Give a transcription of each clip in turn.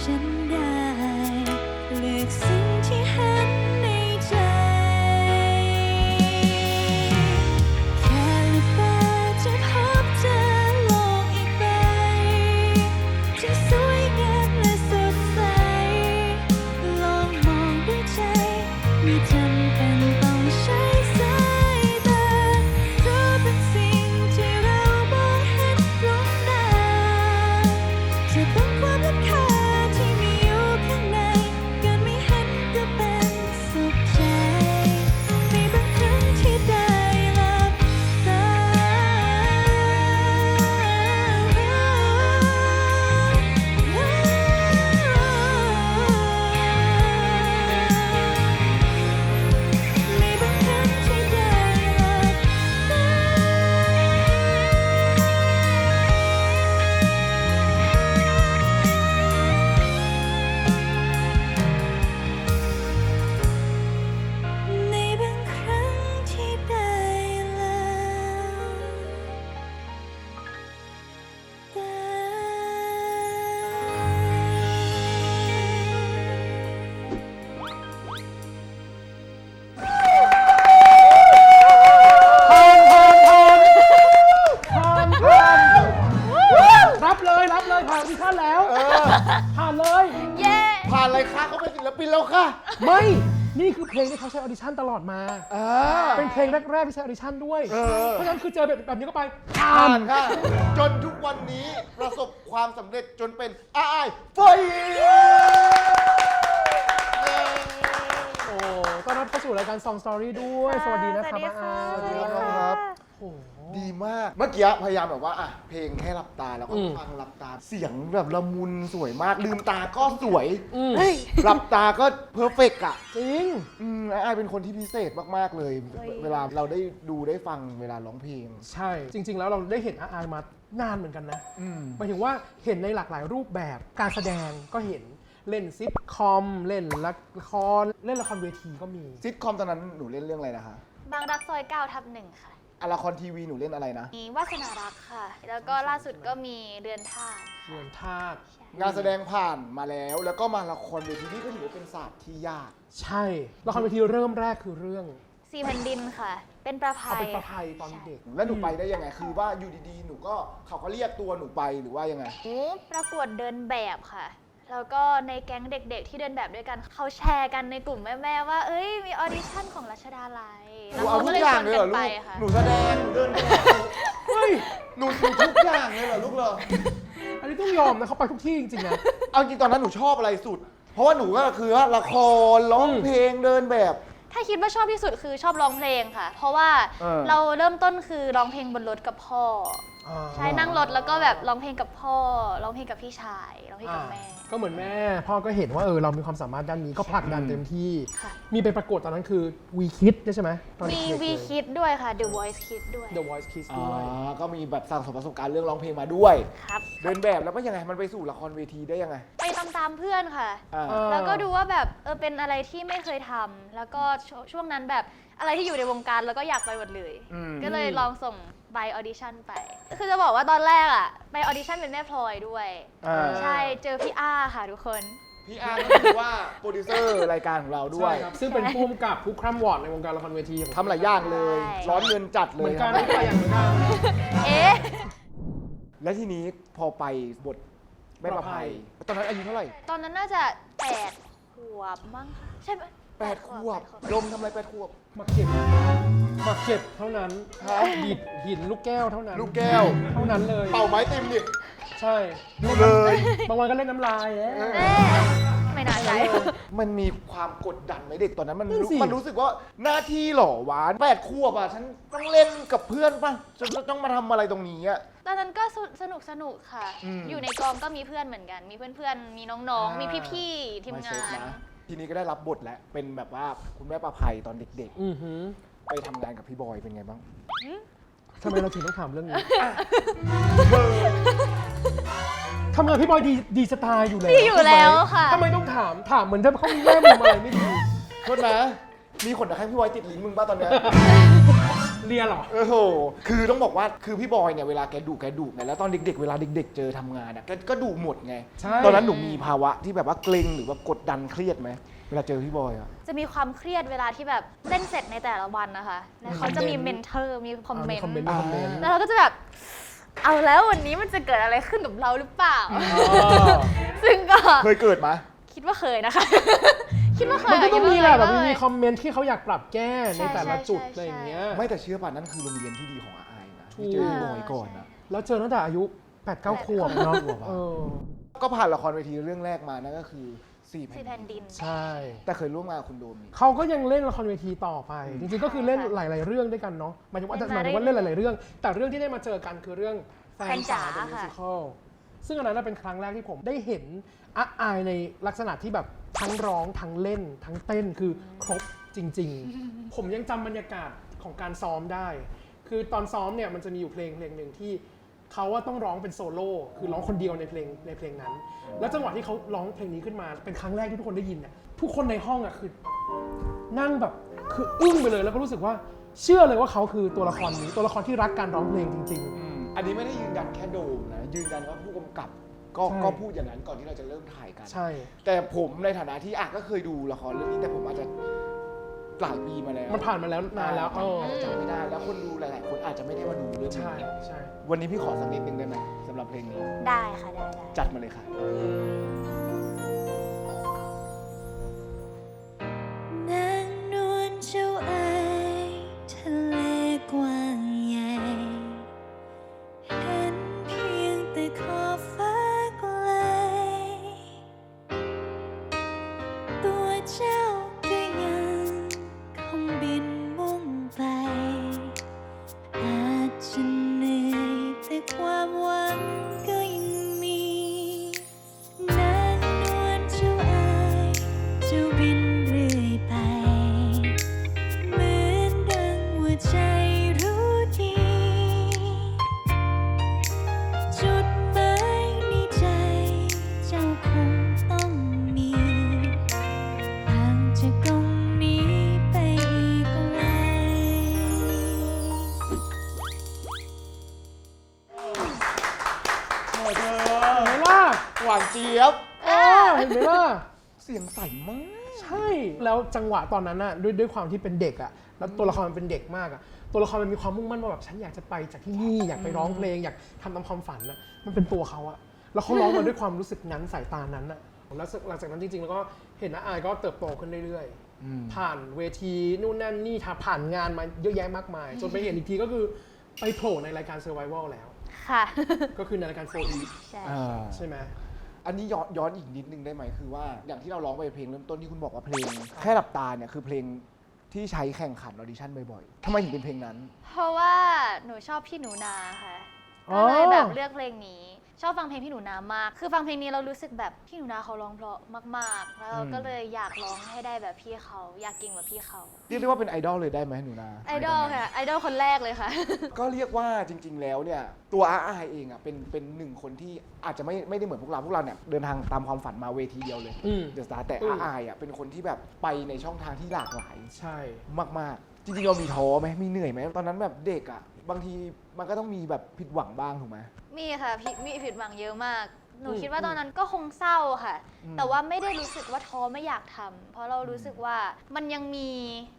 passion ออดิชั่นตลอดมาอ่าเป็นเพลงแรกๆที่ใช้ออดิชั่นด้วย เออ เพราะฉะนั้นคือเจอแบบแบบนี้ก็ไปผ่านค่ะ จนทุกวันนี้ประสบความสำเร็จจนเป็นอายไฟโอ้ต้อนรับเข้าสู่รายการ Song Story ด้วย สวัสดีนะครับสวัสดีค่ะอาสวัสดีอาค่ะโอ้โห ดีมาก เมื่อกี้พยายามแบบว่าอะเพลงแค่หลับตาแล้วก็อืมฟังหลับตา เสียงแบบละมุนสวยมาก ลืมตาก็สวยอืมหลับตาก็เพอร์เฟกต์อะ จริง อืมอายเป็นคนที่พิเศษมากๆเลย เฮ้ย เวลาเราได้ดูได้ฟังเวลาร้องเพลง ใช่ จริง ๆ แล้วเราได้เห็นอาอามานานเหมือนกันนะอืม หมายถึงว่าเห็นในหลากหลายรูปแบบการแสดงก็เห็นเล่นซิทคอม เล่นละครเล่นละครเวทีก็มี ซิทคอมตอนนั้นหนูเล่นเรื่องอะไรนะคะ บางรักซอย9ทับหนึ่งค่ะ อะละครทีวีหนูเล่นอะไรนะ มีวาสนารักค่ะ แล้วก็ล่าสุดก็มีเรือนท่าตุเงินทาสงานแสดงผ่านมาแล้ว แล้วก็มาละครเวทีนี่ก็ถือว่าเป็นศาสตร์ที่ยาก ใช่ละครเวทีเริ่มแรกคือเรื่องสีแผ่นดินค่ะ เป็นประภัเอายเป็นประภัยตอนเด็ก แล้วหนูไปได้ยังไง คือว่าอยู่ดีๆ หนูก็เขาก็เรียกตัวหนูไปหรือว่ายังไง หนูประกวดเดินแบบค่ะ แล้วก็ในแก๊งเด็กๆ ที่เดินแบบด้วยกันเขาแชร์กันในกลุ่มแม่ๆว่า เอ้ยมีออดิชั่นของรัชดาลัยหแล้นูวเอาเขาทุก็กเลยอชย่าวงนเลยกัเหรอนลูไปกค่ะหนูแสดง หนูเดินแบบเฮ้ย หนูหนูทุกอย่างเลยเหรอลูกเหรอ อันนี้ต้องยอมนะเขาไปทุกที่จริงๆนะ เอาจริงตอนนั้นหนูชอบอะไรสุด เพราะว่าหนูก็คือว่าละครร้องอืมเพลงเดินแบบ ถ้าคิดว่าชอบที่สุดคือชอบร้องเพลงค่ะ เพราะว่าเออ เราเริ่มต้นคือร้องเพลงบนรถกับพ่อ ใช่นั่งรถแล้วก็แบบร้องเพลงกับพ่อร้องเพลงกับพี่ชายร้องเพลงกับแม่ ก็เหมือนแม่ พ่อก็เห็นว่าเออเรามีความสามารถด้านนี้ก็ผลักดันเต็มที่ ค่ะ มีไปประกวดตอนนั้นคือวีคิดใช่ไหมตอนมีเด็กๆวีเลย คิดด้วยค่ะ The Voice Kids ด้วย The Voice Kids อ่ด้วยาก็มีแบบสั่งสมประสบการณ์เรื่องร้องเพลงมาด้วย ครับ เดินแบบแล้วก็ยังไงมันไปสู่ละครเวทีได้ยังไงไปตามตามๆเพื่อนค่ะ อ่าเออแล้วก็ดูว่าแบบเออเป็นอะไรที่ไม่เคยทำแล้วก็ชวช่วงนั้นแบบอะไรที่อยู่ในวงการแล้วก็อยากไปหมดเลย อืมก็เลยลองส่ง ใบออดิชั่นไป คือจะบอกว่าตอนแรกอะไปออดิชั่นเป็นแม่พลอยด้วย อ่าใช่ เจอพี่อ้าค่ะทุกคน พี่อาร์ก็คือว่าโปรดิวเซอร์รายการของเราด้วใช่ยครับ ซึ่งเป็นผู้กำกับผู้คร่ำวอร์ดในวงการละครเวทีของทำหลายอย่างเลย ใช่ ร้อนเงินจัดเลเหมืยอนคกัรันบก็อย่างเหมือนกัน เอ๊ะ และทีนี้พอไปบทแม่ประภัยตอนนั้นอายุเท่าไหร่ตอนนั้นน่าจะแปดขวบมั้งคะใช่ไหมแปดขวบแปดลมทำอะไรแปดขวบมาเก็บ มาเก็บเท่านั้นครับหินหินลูกแก้วเท่านั้น ลูกแก้ว เท่านั้นเลย เป่าไม้เต็มดิใช่ ดูเลย บางวันก็เล่นน้ำลายแหละเอ๊ะไม่น่าใจมันมีความกดดันไหมเด็กตอนนั้นมันนั่นรู้สิ มันรู้สึกว่าหน้าที่เหรอหวานแปดขวบอะฉันต้องเล่นกับเพื่อนป่ะฉันต้องมาทำอะไรตรงนี้อะ ตอนนั้นก็สนุกสนุกค่ะ อืมอยู่ในกองก็มีเพื่อนเหมือนกัน มีเพื่อนๆ มีน้องๆ มีพี่ๆ ทีมไเซงาฟน นะทีนี้ก็ได้รับบทแล้วเป็นแบบว่าคุณแม่ประภัยตอนเด็ก อือหือ ๆ ไปทำงานกับพี่บอยเป็นไงบ้างทำไมเราถึงต้องถามเรื่องนี้ทำงานพี่บอยดีดีสไตล์อยู่แล้วดีอยู่แล้วค่ะ ทำไมต้องถามถามเหมือนจะเขามีแง่มุมอะไรไม่ดีโทษนะ มีขนตะไคร้พี่บอยติดลิ้นมึงป่ะตอนเนี้ยเรียนเหรอ โอ้โห คือต้องบอกว่าคือพี่บอยเนี่ยเวลาแกดุแกดุไงแล้วตอนเด็กๆ เวลาเด็ก ๆ เจอทำงานอะแกก็ดุหมดไงใช่ตอนนั้นหนูมีภาวะที่แบบว่าเกรงหรือว่ากดดันเครียดไหม เวลาเจอพี่บอยอะจะมีความเครียดเวลาที่แบบเล่นเสร็จในแต่ละวันนะคะ แล้วเขาจะมีเมนเทอร์มีคอมเมนคอมเมนต์ต์มีคอมเมนต์ แล้วเราก็จะแบบ เอาแล้ววันนี้มันจะเกิดอะไรขึ้นกับเราหรือเปล่า ซึ่งก็เคยเกิดไหม คิดว่าเคยนะคะ คิดว่าเคยมันก็ต้องมีแหละแบบมันมีคคอมเมนต์ที่เขาอยากปรับแก้ในแต่ละใช่จุดใช่อะไรอย่างเงี้ย ไม่แต่เชื่อป่ะนั่นคือโรงเรียนที่ดีของอาอายนะถูกที่เจอพี่บอยก่อนนะ แล้วเจอตั้งแต่อายุ8ปดเก้าขวบเนาะเออ ก็ผ่านละครเวทีเรื่องแรกมานั่นก็คือ สี่สี่แผ่แผ่นนดินดิน ใช่ แต่เคยร่วมงานกับคุณโดมนี่ เขาก็ยังเล่นละครเวทีต่อไปอืมจริงๆ ก็คือเล่นค่ะหลาย ๆ เรื่องด้วยกันเนาะหมายถึงว่าเล่นหมามายถึงว่าเรื่เล่อยนหลาย ๆ เรื่อง แต่เรื่องที่ได้มาเจอกันคือเรื่องแฟแฟนนจ๋าจ๋าเป็นมิวค่ะสิควลซึ่งอันนั้นนะเป็นครั้งแรกที่ผมได้เห็นอะอายในลักษณะที่แบบทั้งร้องทั้งเล่น ทั้งเต้นคือครบจริง ๆ ผมยังจำบรรยากาศของการซ้อมได้ คือตอนซ้อมเนี่ยมันจะมีอยู่เพลงเพลงหนึ่งที่ เขาว่าต้องร้องเป็นโซโล่คือร้องคนเดียวในเพลงในเพลงนั้น แล้วจังหวะที่เขาร้องเพลงนี้ขึ้นมาเป็นครั้งแรกที่ทุกคนได้ยินเนี่ยทุกคนในห้องอะคือนั่งแบบคืออึ้งไปเลยแล้วก็รู้สึกว่าเชื่อเลยว่าเขาคือตัวละครนี้ตัวละครที่รักการร้องเพลงจริงอืมอันนี้ไม่ได้ยืนยันแค่โดมนะ ยืนยันว่าผู้กำกับก็ใช่ ก็พูดอย่างนั้นก่อนที่เราจะเริ่มถ่ายกันๆใช่ แต่ผมในฐานะที่อะก็เคยดูละครเรื่องนี้แต่ผมอาจจะ หลายปีมาแล้วมันผ่านมาแล้วนานแล้วเอออาจจะจำไม่ได้ แล้วคนดูหลาย ๆ คนอาจจะไม่ได้มาดูเรื่องนี้ใช่ใช่ วันนี้พี่ขอสักนิดนึงได้ไหมสำหรับเพลงนี้ ได้ค่ะได้ได้จัดมาเลยค่ะ จังหวะตอนนั้นน่ะด้วยด้วยความที่เป็นเด็กอะแล้วตัวละครมันเป็นเด็กมากอะตัวละครมันมีความมุ่งมั่นว่าแบบฉันอยากจะไปจากที่นี่อยากไปร้องเพลง อยากทำตามความฝันอะมันเป็นตัวเขาอะแล้วเขาร้องมาด้วยความรู้สึกนั้นสายตานั้นอะแล้วหลังจากนั้นจริงๆแล้วก็เห็นน้าอายก็เติบโตขึ้นเรื่อยๆผ่านเวทีนู่นนั่นนี่ทาผ่านงานมาเยอะแยะมากมาย จนไปเห็นอีกทีก็คือไปโผล่ในรายการ Survival แล้ว ค่ะ ก็คือในรายการ4 e ใช่ใช่ไหม อันนี้ย้อนย้อนอีกนิดนึงได้ไหมคือว่าอย่างที่เราร้องไปเพลงเริ่มต้นที่คุณบอกว่าเพลง แค่หลับตาเนี่ยคือเพลงที่ใช้แข่งขันออดิชั่นบ่อยๆทำไมถึงเป็นเพลงนั้น เพราะว่าหนูชอบพี่หนูนาค่ะอ๋อก็เลยแบบเลือกเพลงนี้ ชอบฟังเพลงพี่หนูนามาก คือฟังเพลงนี้เรารู้สึกแบบพี่หนูนาเขาร้องเพราะมากๆ แล้วเราก็เลยอยากร้องให้ได้แบบพี่เขา อยากเก่งแบบพี่เขา เรียกได้ว่าเป็นไอดอลเลยได้ไหมหนูนาไอดอลค่ะ ไอดอลคนแรกเลยค่ะ ก็เรียกว่าจริง ๆ แล้วเนี่ยตัวอาอายเองอะเป็นเป็นหนึ่งคนที่อาจจะไม่ไม่ได้เหมือนพวกเราพวกเราเนี่ยเดินทางตามความฝันมาเวทีเดียวเลยอืม เดอะสตาร์แต่อือามอายอะเป็นคนที่แบบไปในช่องทางที่หลากหลายใช่ มากๆ จริงๆเรามีท้อไหมมีเหนื่อยไหมตอนนั้นแบบเด็กอะ บางทีมันก็ต้องมีแบบผิดหวังบ้างถูกไหม มีค่ะผิดมีผิดหวังเยอะมาก หนูอืมคิดว่าตอนนั้นก็คงเศร้าค่ะ อืม แต่ว่าไม่ได้รู้สึกว่าท้อไม่อยากทำเพราะเรารู้สึกว่ามันยังมี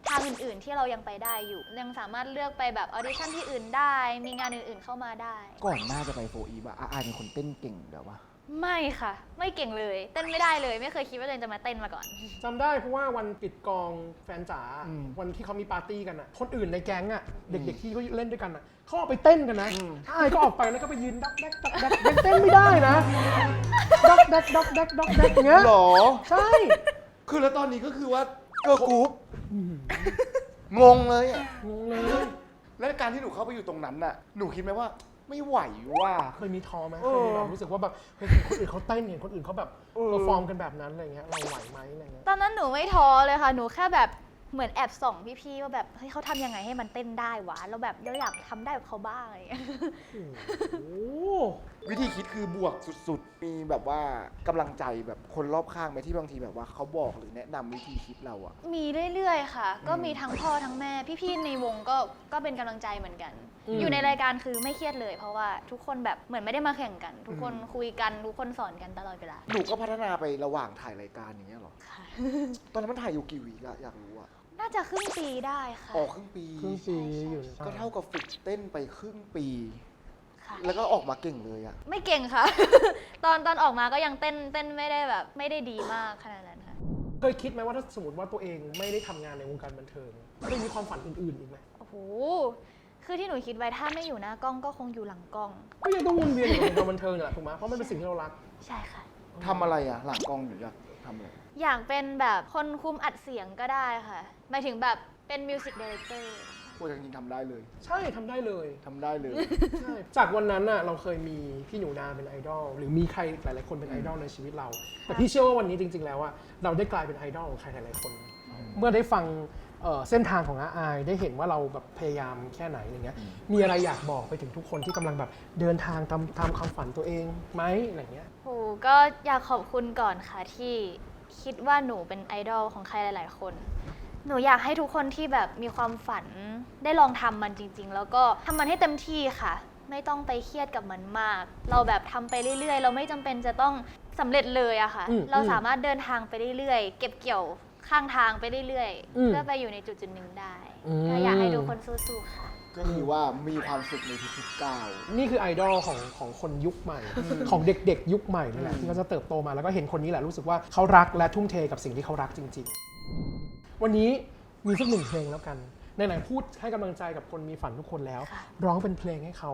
ทางอื่นๆที่เรายังไปได้อยู่ ยังสามารถเลือกไปแบบออดิชั่นที่อื่นได้ มีงานอื่นๆเข้ามาได้ ก่อนหน้าจะไปโฟอีบอะอาอายเป็นคนเต้นเก่งเดี๋ยววะ ไม่ค่ะ ไม่เก่งเลย เต้นไม่ได้เลย ไม่เคยคิดว่าตัวเองจะมาเต้นมาก่อน จำได้เพราะว่าวันปิดกองแฟนจ๋าอืม วันที่เขามีปาร์ตี้กันอะ คนอื่นในแก๊งอะ เด็กๆที่เขาเล่นด้วยกันอะเขาออกไปเต้นกันนะอืมอายก็ออกไปแล้วก็ไปยืนดักแดกดักแดกยังเต้นไม่ได้นะดักแดกดักแดกดักแดกอย่างเงี้ยหรอ ใช่ คือแล้วตอนนี้ก็คือว่าเกิร์ลกรุ๊ปงงเลยอะงงเลย และการที่หนูเข้าไปอยู่ตรงนั้นน่ะ หนูคิดไหมว่า ไม่ไหวว่าเคยมีท้อไหมเอเคอยมีแบบรู้สึกว่าแบบเฮ้ยเห็นคนอื่นเขาเต้นเห็นคนอื่นเขาแบบเออเปอร์ฟอร์มกันแบบนั้นอะไรเงี้ยเราไหวไหมอะไรเงี้ยตอนนั้นหนูไม่ท้อเลยค่ะ หนูแค่แบบเหมือนแอบส่องพี่ๆว่าแบบเฮ้ยเขาทำยังไงให้มันเต้นได้วะ แล้วแบบเราอยากทำได้แบบเขาบ้างอะไรอย่างเงี้ย โอ้วิธีคิดคือบวกสุดๆ มีแบบว่ากำลังใจแบบคนรอบข้างไหมที่บางทีแบบว่าเขาบอกหรือแนะนำวิธีคิดเราอะ มีเรื่อยๆ ค่ะ ก็อืมมีทั้งพ่อทั้งแม่ พี่ๆ ในวงก็ก็เป็นกำลังใจเหมือนกันอยู่ในรายการคือไม่เครียดเลย เพราะว่าทุกคนแบบเหมือนไม่ได้มาแข่งกัน ทุกคนคุยกันทุกคนสอนกันตลอดเวลาหนูก็พัฒนาไประหว่างถ่ายรายการอย่างเงี้ยเหรอ ค่ะ ตอนนั้นมันถ่ายอยู่กี่วีคอะอยากรู้อะน่าจะครึ่งปีได้ค่ะ ออกครึ่งปี ครึ่งปีอยู่ก็เท่ากับฝึกเต้นไปครึ่งปี ค่ะ แล้วก็ออกมาเก่งเลยอะไม่เก่งค่ะ ตอนตอนออกมาก็ยังเต้นเต้นไม่ได้แบบ ไม่ได้ดีมากขนาดนั้นค่ะ เคยคิดไหมว่าถ้าสมมติว่าตัวเองไม่ได้ทำงานในวงการบันเทิงเคยมีความฝันอื่นๆอีกไหมโอ้โห คือที่หนูคิดไว้ถ้าไม่อยู่หน้ากล้องก็คงอยู่หลังกล้อง ก็ยังต้องวนเวียนอยู่ในวงการบันเทิงนี่แหละถูกไหมเพราะมันเป็นสิ่งที่เรารัก ใช่ค่ะ ทำอะไรอะหลังกล้องหนูอยากทำอะไร อยากเป็นแบบคนคุมอัดเสียงก็ได้ค่ะหมายถึงแบบเป็นมิวสิกดีเลกเตอร์ โอ้ยจริงๆทำได้เลยใช่ทำได้เลย ทำได้เลย ใช่จากวันนั้นน่ะเราเคยมีพี่หนูนาเป็นไอดอลหรือมีใครหลายๆคนเป็นไอดอลในชีวิตเรา แต่พี่เชื่อว่าวันนี้จริง ๆ แล้วอะเราได้กลายเป็นไอดอลของใครหลายๆคน เมื่อได้ฟังเอ่อเส้นทางของอาอายได้เห็นว่าเราแบบพยายามแค่ไหนอะไรเงี้ยมีอะไรอยากบอกไปถึงทุกคนที่กำลังแบบเดินทางตามตามความฝันตัวเองไหมอะไรเงี้ย โหก็อยากขอบคุณก่อนค่ะที่คิดว่าหนูเป็นไอดอลของใครหลาย ๆ คน หนูอยากให้ทุกคนที่แบบมีความฝันได้ลองทำมันจริง ๆ แล้วก็ทำมันให้เต็มที่ค่ะ ไม่ต้องไปเครียดกับมันมาก เราแบบทำไปเรื่อย ๆ เราไม่จำเป็นจะต้องสำเร็จเลยอะค่ะ อืมเราอืมสามารถเดินทางไปเรื่อยๆ เก็บเกี่ยวข้างทางไปเรื่อยอืๆ มเพื่อไปอยู่ในจุดจุดๆหนึ่งได้อืม ก็อยากให้ทุกคนสู้ๆค่ะ ก็คือว่ามีความสุขในทุกๆก้าว นี่คือไอดอลของของคนยุคใหม่ ของเด็กๆ ยุคใหม่นี่แหละอืมที่เขาจะเติบโตมาแล้วก็เห็นคนนี้แหละรู้สึกว่าเขารักและทุ่มเทกับสิ่งที่เขารักจริง ๆ วันนี้มีสักหนึ่งเพลงแล้วกันไหนๆพูดให้กำลังใจกับคนมีฝันทุกคนแล้วค่ะร้องเป็นเพลงให้เขา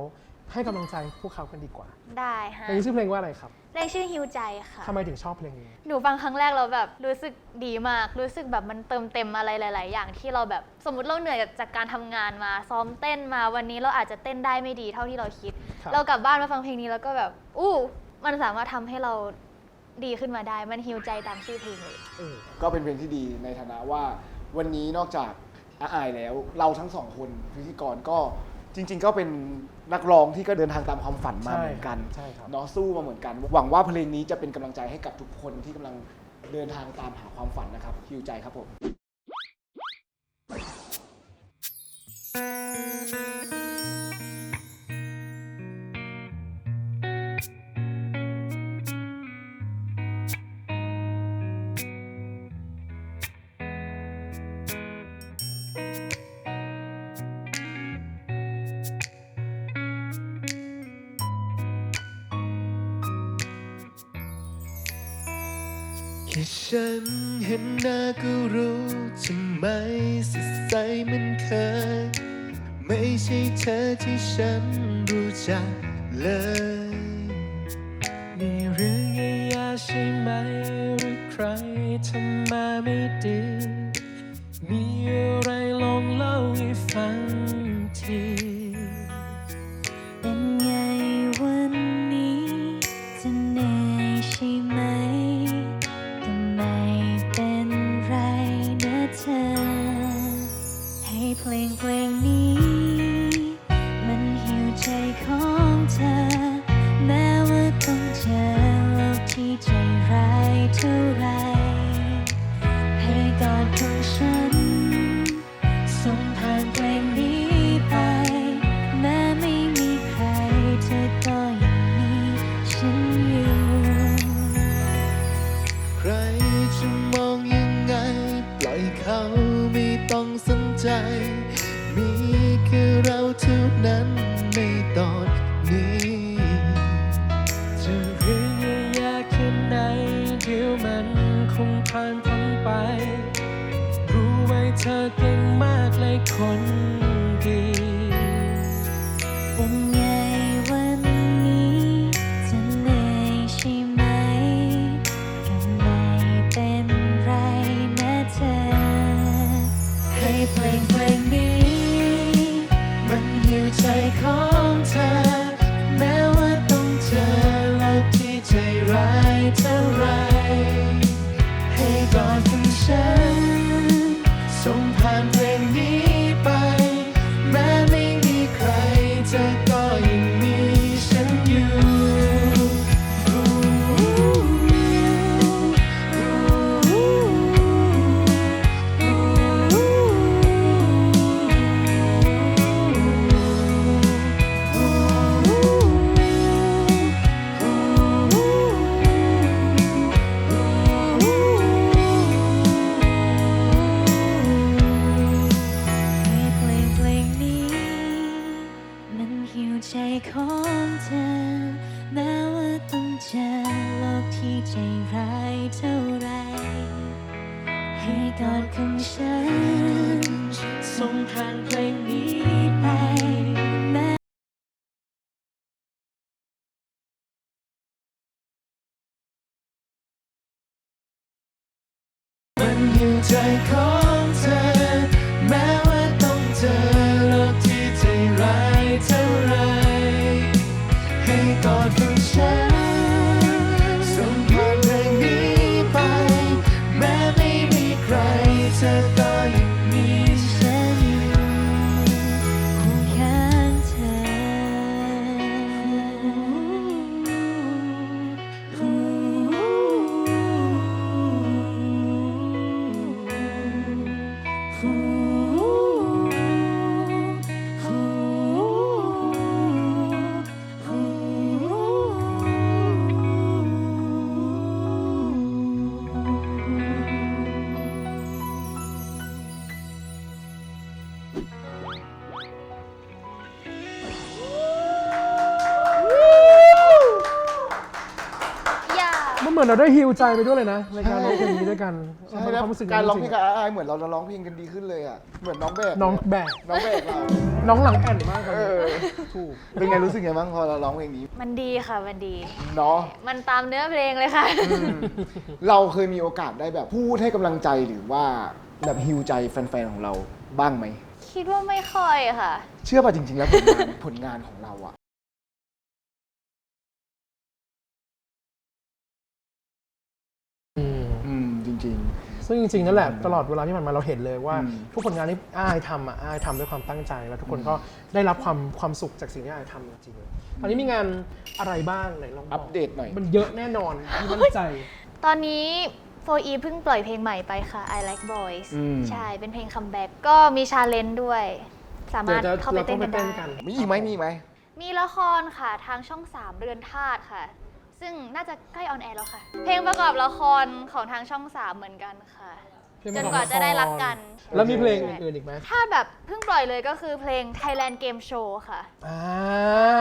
ให้กำลังใจพวกเขากันดีกว่าได้ฮะเพลงนี้ชื่อเพลงว่าอะไรครับเพลงชื่อฮิวใจค่ะทำไมถึงชอบเพลงนี้ หนูฟังครั้งแรกเราแบบรู้สึกดีมาก รู้สึกแบบมันเติมเต็มอะไรหลาย ๆ อย่างที่เราแบบสมมติเราเหนื่อยจากการทำงานมา ซ้อมเต้นมาวันนี้เราอาจจะเต้นได้ไม่ดีเท่าที่เราคิดครับเรากลับบ้านมาฟังเพลงนี้แล้วก็แบบ อู้ มันสามารถทำให้เรา ดีขึ้นมาได้ มันฮิวใจตามชื่อเพลงเลยเออก็เป็นเพลงที่ดีในฐานะว่า วันนี้นอกจากอาอายแล้วเราทั้งสองคนพิธีกรก็จริง ๆ ก็เป็นนักร้องที่ก็เดินทางตามความฝันมาใช่เหมือนกันใช่ครับ เนาะสู้มาเหมือนกัน หวังว่าเพลงนี้จะเป็นกำลังใจให้กับทุกคนที่กำลังเดินทางตามหาความฝันนะครับฮิวใจครับผม ฉันเห็นหน้าก็รู้ทำไมสดใสเหมันเคย ไม่ใช่เธอที่ฉันรู้จักเลย มีเรื่องแย่ๆใช่ไหมหรือใครทำมาไม่ดี เพลงเพลงนี้ มันหิวใจของเธอ แม้ว่าต้องเจอโลกที่ใจร้ายเท่าไร ผ่านพ้นไป รู้ไว้เธอเก่งมากเลยคน กอดของฉันส่งผ่านเพลงนี้ไปมันอยู่ใจขา อนเราได้ฮิวใจไปด้วยเลยนะในการร้องเพลงนี้ด้วยกันใช่มันแล้วความรู้สึกการร้องจเพลๆงกับอาไอเหมือนเราร้องเพลงกันดีขึ้นเลยอะเหมือนน้องแบกน้องแบกน้องแบกเราน้องหลังแอนมากเลเอยอถูกเป็นไงรู้สึกไงบ้างพอเราร้องเพลงนี้มันดีค่ะ มันดี เนาะมันตามเนื้อเพลงเลยค่ะ เราเคยมีโอกาสได้แบบพูดให้กำลังใจหรือว่าแบบฮิวใจแฟนๆของเราบ้างไหม คิดว่าไม่ค่อยค่ะ เชื่อป่ะจริงๆแล้วผลงาน ผลงานของเราอะ ซึ่งจริงๆนั่นแหละตลอดเวลาที่ผ่านมาเราเห็นเลยว่าอืมทุกผลงานที่อ้ายทำอะอ้ายทำด้วยความตั้งใจ แล้วทุกคนก็ได้รับความความสุขจากสิ่งที่อ้ายทำจริงๆตอนนี้มีงานอะไรบ้างไหนลองบอัอกปเดตหน่อย มันเยอะแน่นอนที่มั่นใจ ตอนนี้ 4E เพิ่งปล่อยเพลงใหม่ไปค่ะ I Like Boys อืม ใช่เป็นเพลงคัมแบ็กก็มีชาเลนจ์ด้วย สามารถเดี๋ยวจะเข้าไปเราเต้ต้อนงไปกันเต้นได้ กัน มีอีกไหมมีอีกไหม มีละครค่ะทางช่อง 3 เรือนธาตุค่ะ ซึ่งน่าจะใกล้ออนแอร์แล้วค่ะ เพลงประกอบละครของทางช่อง3เหมือนกันค่ะ เพลงจประนกอบกว่าจะได้รักกัน แล้วมีเพลงอื่นๆอีกไหมถ้าแบบเพิ่งปล่อยเลยก็คือเพลง Thailand Game Show ค่ะ อ่า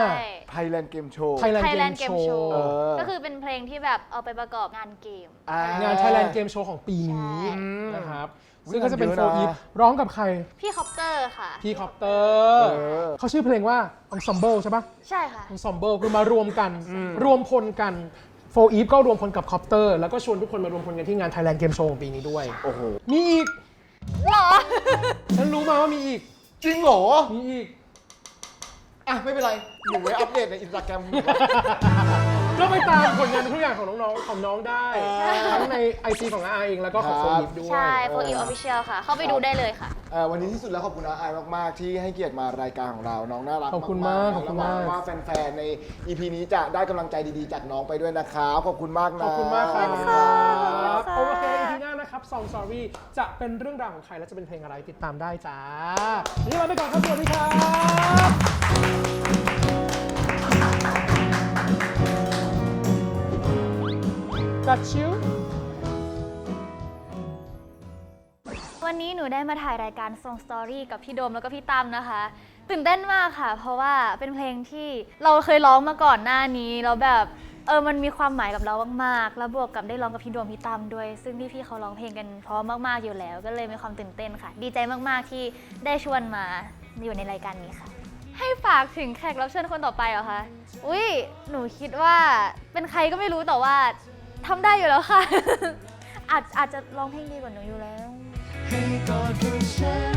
ใช่ Thailand Game Show Thailand Thailand Game Game Show Show เออ ก็คือเป็นเพลงที่แบบเอาไปประกอบงานเกมอ่างาน Thailand Game Show ของปีนี้ใช่ นะครับอุ๊ย ซึ่งก็จะเป็นงานโฟเยอะนะอีฟร้องกับใคร พี่คอปเตอร์ค่ะ พี่คอปเตอร์เออ เขาชื่อเพลงว่า Ensemble ใช่ปะใช่ค่ะ Ensemble คือมารวมกัน รวมพลกันโฟอีฟก็รวมพลกับคอปเตอร์แล้วก็ชวนทุกคนมารวมพลกันที่งาน Thailand Game Show ของปีนี้ด้วย โอ้โห มีอีก หรอ ฉันรู้มาว่ามีอีก จริงเหรอ มีอีก อะ ไม่เป็นไร หนูไว้อัปเดตในอินสตาแกรม ก็ไปตามผลงานทุกอย่างของน้องๆของน้องได้ทั้งใน IG ของอาเองแล้วก็ของคโฟรับอีฟด้วย ใช่โฟอีออฟฟิเชียลค่ะ เข้าไปดูได้เลยค่ะ เอ่อวันนี้ที่สุดแล้วขอบคุณอาอายมากๆ ที่ให้เกียรติมารายการของเราน้องน่ารักขอบคุณมากๆขอบคุณมาก แล้วหวังว่าแฟนๆใน EP นี้จะได้กำลังใจดีๆจากน้องไปด้วยนะครับขอบคุณมากนะขอบคุณมากครับขอบคุณค่ะโอเคอีพีหน้านะครับ Song Story จะเป็นเรื่องราวของใครและจะเป็นเพลงอะไรติดตามได้จ้าวันนี้ลาไปก่อนครับสวัสดีครับ กัดชิววันนี้หนูได้มาถ่ายรายการ Song Story กับพี่โดมแล้วก็พี่ตั้มนะคะ ตื่นเต้นมากค่ะ เพราะว่าเป็นเพลงที่เราเคยร้องมาก่อนหน้านี้แล้วแบบเออมันมีความหมายกับเรามากๆ แล้วบวกกับได้ร้องกับพี่โดมพี่ตั้มด้วย ซึ่งพี่ๆเขาร้องเพลงกันเพราะมากๆอยู่แล้ว ก็เลยมีความตื่นเต้นค่ะ ดีใจมากๆที่ได้ชวนมาอยู่ในรายการนี้ค่ะ ให้ฝากถึงแขกรับเชิญคนต่อไปเหรอคะ อุ้ยหนูคิดว่าเป็นใครก็ไม่รู้แต่ว่า ทำได้อยู่แล้วค่ะ อาจอาจจะร้องเพลงดีกว่าหนูอยู่แล้ว ให้กอดกับฉัน